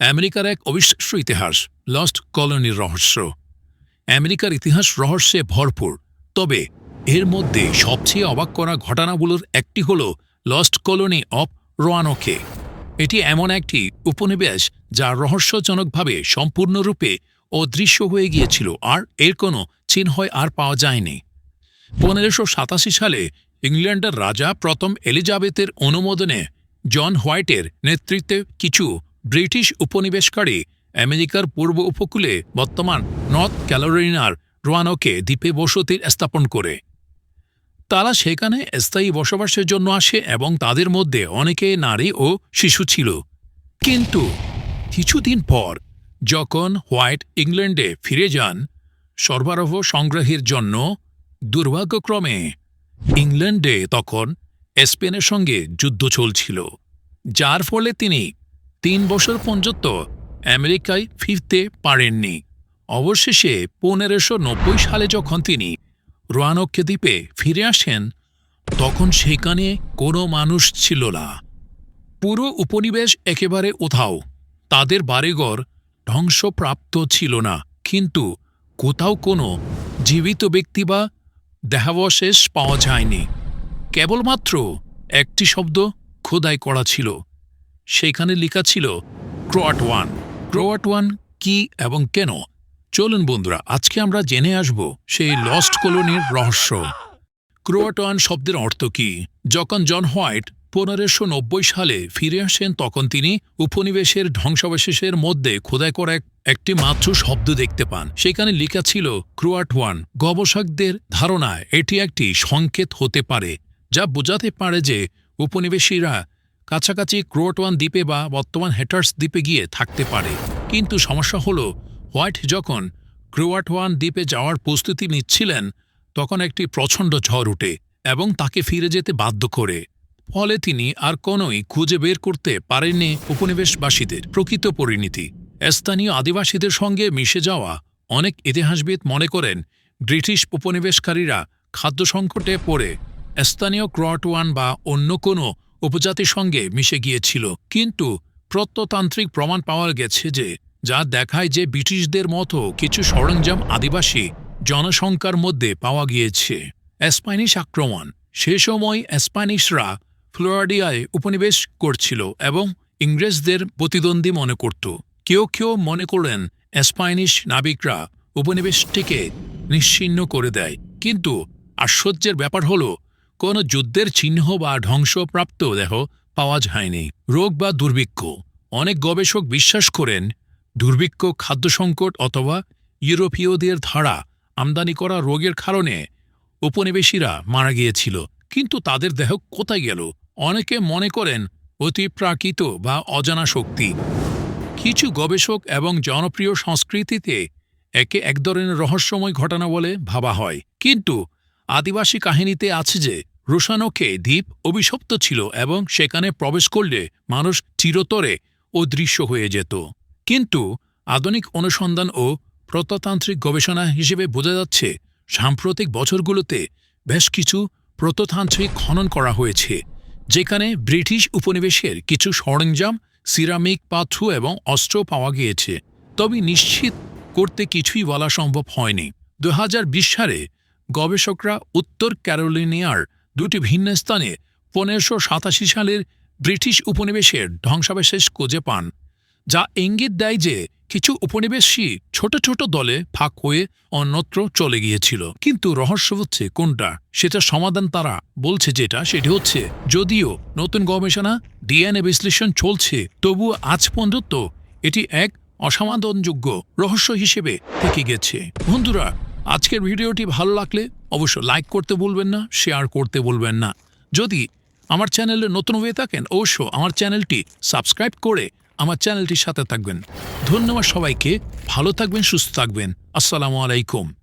আমেরিকার এক অবিশ্বাস্য ইতিহাস লস্ট কলোনির রহস্য। আমেরিকার ইতিহাস রহস্যে ভরপুর, তবে এর মধ্যে সবচেয়ে অবাক করা ঘটনাগুলোর একটি হল লস্ট কলোনি অফ রোয়ানোকে এটি এমন একটি উপনিবেশ যা রহস্যজনকভাবে সম্পূর্ণরূপে অদৃশ্য হয়ে গিয়েছিল, আর এর কোনো চিহ্ন আর পাওয়া যায়নি। পনেরোশো সাতাশি সালে ইংল্যান্ডের রাজা প্রথম এলিজাবেথের অনুমোদনে জন হোয়াইটের নেতৃত্বে কিছু ব্রিটিশ উপনিবেশকারী আমেরিকার পূর্ব উপকূলে বর্তমান নর্থ ক্যালোরিনার রোয়ানোকে দ্বীপে বসতির স্থাপন করে। তারা সেখানে স্থায়ী বসবাসের জন্য আসে এবং তাদের মধ্যে অনেকে নারী ও শিশু ছিল। কিন্তু কিছুদিন পর যখন হোয়াইট ইংল্যান্ডে ফিরে যান, সরবরাহ সংগ্রহের জন্য দুর্ভাগ্যক্রমে ইংল্যান্ডে তখন স্পেনের সঙ্গে যুদ্ধ চলছিল, যার ফলে তিনি তিন বছর পর্যন্ত আমেরিকায় ফিরতে পারেননি। অবশেষে পনেরোশো নব্বই সালে যখন তিনি রোয়ানক্য দ্বীপে ফিরে আসেন, তখন সেখানে কোনো মানুষ ছিল না। পুরো উপনিবেশ একেবারে উধাও। তাদের বাড়িঘর ধ্বংসপ্রাপ্ত ছিল না। কিন্তু কোথাও কোনো জীবিত ব্যক্তি বা দেহাবশেষ পাওয়া যায়নি। কেবলমাত্র একটি শব্দ খোদাই করা ছিল। সেখানে লেখা ছিল, ক্রোয়াট ওয়ান। ক্রোয়াট ওয়ান কি এবং কেন? চলুন বন্ধুরা, আজকে আমরা জেনে আসব সেই লস্ট কলোনির রহস্য। ক্রোয়াটোয়ান শব্দের অর্থ কি? যখন জন হোয়াইট পনেরোশো সালে ফিরে আসেন, তখন তিনি উপনিবেশের ধ্বংসাবশেষের মধ্যে খোদাই করা এক- একটি মাত্র শব্দ দেখতে পান। সেখানে লেখা ছিল, ক্রোয়াট ওয়ান গবেষকদের ধারণায় এটি একটি সংকেত হতে পারে, যা বোঝাতে পারে যে উপনিবেশীরা কাছাকাছি ক্রোয়াটোয়ান দ্বীপে বা বর্তমান হেটার্স দ্বীপে গিয়ে থাকতে পারে। কিন্তু সমস্যা হল, হোয়াইট যখন ক্রোয়াটোয়ান দ্বীপে যাওয়ার প্রস্তুতি নিচ্ছিলেন, তখন একটি প্রচণ্ড ঝড় উঠে এবং তাকে ফিরে যেতে বাধ্য করে। ফলে তিনি আর কোনোই খুঁজে বের করতে পারেননি উপনিবেশবাসীদের প্রকৃত পরিণতি। স্থানীয় আদিবাসীদের সঙ্গে মিশে যাওয়া অনেক ইতিহাসবিদ মনে করেন, ব্রিটিশ উপনিবেশকারীরা খাদ্য সংকটে পড়ে স্থানীয় ক্রোয়াটোয়ান বা অন্য কোনো উপজাতির সঙ্গে মিশে গিয়েছিল, কিন্তু প্রত্নতান্ত্রিক প্রমাণ পাওয়া গেছে যে, যা দেখায় যে ব্রিটিশদের মতো কিছু সরঞ্জাম আদিবাসী জনসংখ্যার মধ্যে পাওয়া গিয়েছে। স্প্যানিশ আক্রমণ। সে সময় স্প্যানিশরা ফ্লোরিডিয়ায় উপনিবেশ করছিল এবং ইংরেজদের প্রতিদ্বন্দ্বী মনে করত। কেউ কেউ মনে করেন স্প্যানিশ নাবিকরা উপনিবেশটিকে নিশ্চিহ্ন করে দেয়। কিন্তু আশ্চর্যের ব্যাপার হল কোনো যুদ্ধের চিহ্ন বা ধ্বংসপ্রাপ্ত দেহ পাওয়া যায়নি। রোগ বা দুর্ভিক্ষ। অনেক গবেষক বিশ্বাস করেন দুর্ভিক্ষ, খাদ্য সংকট অথবা ইউরোপীয়দের ধারা আমদানি করা রোগের কারণে উপনিবেশীরা মারা গিয়েছিল। কিন্তু তাদের দেহ কোথায় গেল? অনেকে মনে করেন অতিপ্রাকৃত বা অজানা শক্তি। কিছু গবেষক এবং জনপ্রিয় সংস্কৃতিতে একে এক ধরনের রহস্যময় ঘটনা বলে ভাবা হয়। কিন্তু আদিবাসী কাহিনীতে আছে যে রোশানোকে দ্বীপ অভিশপ্ত ছিল এবং সেখানে প্রবেশ করলে মানুষ চিরতরে অদৃশ্য হয়ে যেত। কিন্তু আধুনিক অনুসন্ধান ও প্রত্নতান্ত্রিক গবেষণা হিসেবে বোঝা যাচ্ছে, সাম্প্রতিক বছরগুলোতে বেশ কিছু প্রত্নতান্ত্রিক খনন করা হয়েছে, যেখানে ব্রিটিশ উপনিবেশের কিছু সরঞ্জাম, সিরামিক পাথর এবং অস্ত্র পাওয়া গিয়েছে। তবে নিশ্চিত করতে কিছুই বলা সম্ভব হয়নি। দু হাজার বিশ সালে গবেষকরা উত্তর ক্যারোলিনিয়ার দুটি ভিন্ন স্থানে পনেরোশো সাতাশি সালের ব্রিটিশ উপনিবেশের ধ্বংসাবশেষ খুঁজে পান, যা ইঙ্গিত দেয় যে কিছু উপনিবেশী ছোট ছোট দলে ফাঁক হয়ে অন্যত্র চলে গিয়েছিল। কিন্তু রহস্য হচ্ছে কোনটা? সেটা সমাধান তারা বলছে যেটা, সেটি হচ্ছে, যদিও নতুন গবেষণা, ডিএনএ বিশ্লেষণ চলছে তবু আজ পর্যন্ত এটি এক অসমাধানযোগ্য রহস্য হিসেবে থেকে গেছে। বন্ধুরা, আজকের ভিডিওটি ভালো লাগলে অবশ্য লাইক করতে বলবেন না শেয়ার করতে বলবেন না। যদি আমার চ্যানেলে নতুন হয়ে থাকেন, অবশ্য আমার চ্যানেলটি সাবস্ক্রাইব করে আমার চ্যানেলটির সাথে থাকবেন। ধন্যবাদ সবাইকে, ভালো থাকবেন, সুস্থ থাকবেন। আসসালামু আলাইকুম।